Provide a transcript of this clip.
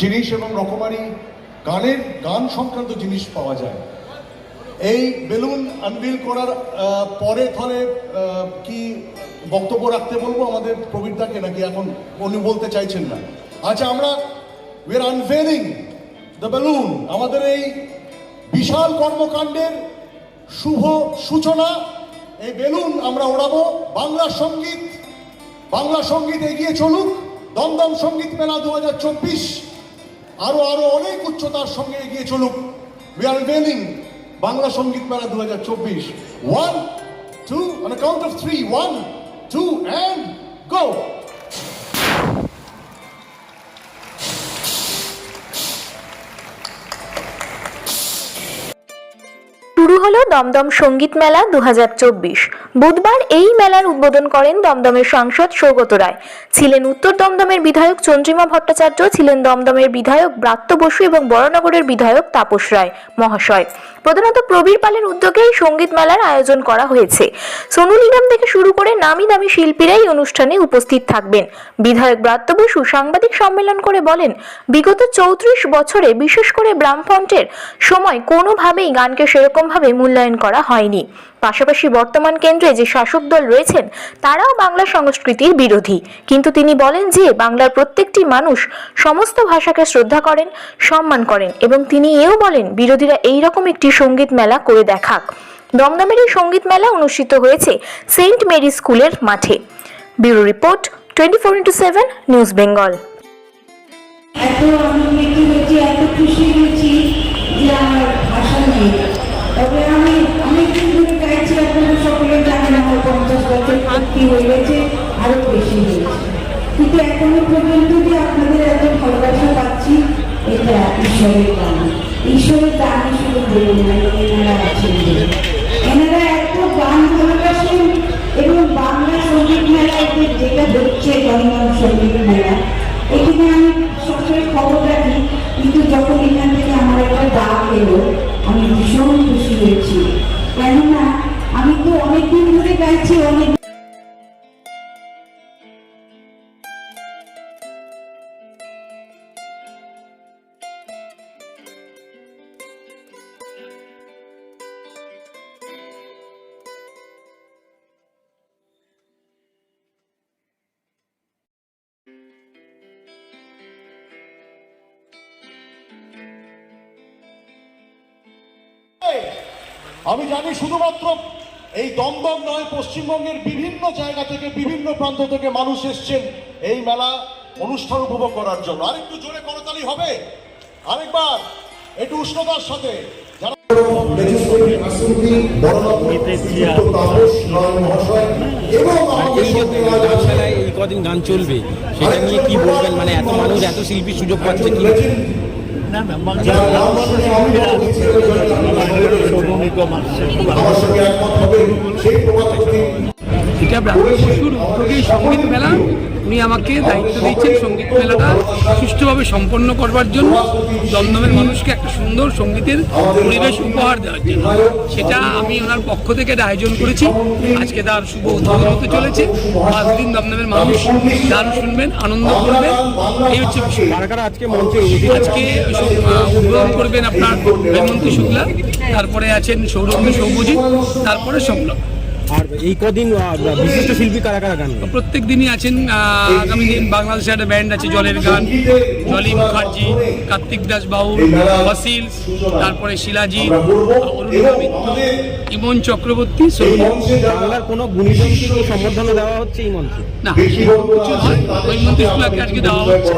জিনিস এবং রকমারি গানের গান সংক্রান্ত জিনিস পাওয়া যায়। এই বেলুন আনভিল করার পরে আহ, কি বক্তব্য রাখতে বলব? আমাদের প্রবীরদাকে নাকি এখন উনি বলতে চাইছেন না। আচ্ছা আমরা we are unveiling the balloon আমাদের এই বিশাল কর্মকাণ্ডের শুভ সূচনা এই বেলুন আমরা ওড়াবো। বাংলা সংগীত বাংলা সংগীত এগিয়ে চলুক। দমদম সংগীত মেলা দু হাজার চব্বিশ আরও আরও অনেক উচ্চতার সঙ্গে এগিয়ে চলুক। উই আর ওয়েলিং বাংলা সংগীত মেলা দু হাজার চব্বিশ one two on account of three one two and go শুরু হলো দমদম সংগীত মেলা দু হাজার চব্বিশ। বুধবার এই মেলার উদ্বোধন করেন দমদমের সাংসদ সৌগত রায়। ছিলেন উত্তর দমদমের বিধায়ক চন্দ্রিমা ভট্টাচার্য, ছিলেন দমদমের বিধায়ক ব্রাত্য বসু এবং বড়নগরের বিধায়ক তাপস রায় মহাশয়। প্রধানত প্রবীর পালের উদ্যোগে এই সংগীত মেলার আয়োজন করা হয়েছে। সোনু নিগম থেকে শুরু করে নামি দামি শিল্পীরাই অনুষ্ঠানে উপস্থিত থাকবেন। বিধায়ক ব্রাত্য বসু সাংবাদিক সম্মেলন করে বলেন, বিগত চৌত্রিশ বছরে বিশেষ করে ব্রামফন্টের সময় কোনোভাবেই গানকে সেরকমভাবে মূল্যায়ন করা হয়নি। পাশাপাশি বর্তমান কেন্দ্রে যে শাসক দল রয়েছেন, তারাও বাংলা সংস্কৃতির বিরোধী। কিন্তু তিনি বলেন যে, বাংলার প্রত্যেকটি মানুষ সমস্ত ভাষাকে শ্রদ্ধা করেন, সম্মান করেন এবং তিনি এও বলেন, বিরোধীরা এই রকম একটি সংগীত মেলা করে দেখাক। দমদমের এই সংগীত মেলা অনুষ্ঠিত হয়েছে সেন্ট মেরি স্কুলের মাঠে। Bureau report twenty four into seven, news Bengal. এত আনন্দিত হয়েছি, এত খুশি হয়েছি যে আমার নেই। তবে আমি অনেকদিন বছর পূর্তি হয়ে গেছে আরও বেশি হয়েছে। কিন্তু এখনও পর্যন্ত যে আপনাদের এত ভালোবাসা পাচ্ছি, এটা ঈশ্বরের দান। ঈশ্বরের দানই শুধু বলুন না, এনারা আছেন এনারা এত গান ভালোবাসেন এবং বাংলা সংগীত মেলা এদের যেটা হচ্ছে দমদম সংগীত মেলা, এখানে আমি সবসময় খবর রাখি, কিন্তু যখন এখান থেকে আমার একটা ডাক এলো, আমি ভীষণ খুশি হয়েছি কেননা আমি তো অনেকদিন ধরে গাইছি অনেক আমি জানি শুধুমাত্র এই দমদম নয় পশ্চিমবঙ্গের বিভিন্ন জায়গা থেকে বিভিন্ন প্রান্ত থেকে মানুষ এসছেন এই মেলা অনুষ্ঠান উপভোগ করার জন্য আরেকটু জোরে করতালি হবে আরেকবার একটু উষ্ণতার সাথে যারা গান চলবে সেটা নিয়ে কি মানে এত মানুষ এত শিল্পী সুযোগ এটা ব্রাহ্মণ বসুর উদ্যোগেই সংগীত মেলা। উনি আমাকে দায়িত্ব দিয়েছেন সংগীত মেলাটা সুষ্ঠুভাবে সম্পন্ন করবার জন্য দমদমের মানুষকে একটা সুন্দর সঙ্গীতের পরিবেশ উপহার দেওয়ার জন্য। সেটা আমি ওনার পক্ষ থেকে এটা আয়োজন করেছি। আজকে তার শুভ উদ্বোধন হতে চলেছে। পাঁচ দিন দমদমের মানুষ গান শুনবেন আনন্দ করবেন। এই হচ্ছে আজকে আজকে উদ্বোধন করবেন আপনার হেমন্ত শুক্লা তারপরে আছেন সৌরভ সৌভজিৎ তারপরে সংলগ্ন। আর এই কদিন বিশিষ্ট শিল্পী কারা কারা গান? প্রত্যেক দিনই আছেন আগামী দিন বাংলাদেশে একটা ব্যান্ড আছে জলের গান। জলি মুখার্জি কার্তিক দাস বাউল ওয়াসিল তারপরে অরুণিমা মিত্র ইমন চক্রবর্তী বাংলার কোনো গুণীজনকে সম্বর্ধনা দেওয়া হচ্ছে এই মঞ্চে? না হৈমন্তী শুক্লাকে আজকে দেওয়া হচ্ছে।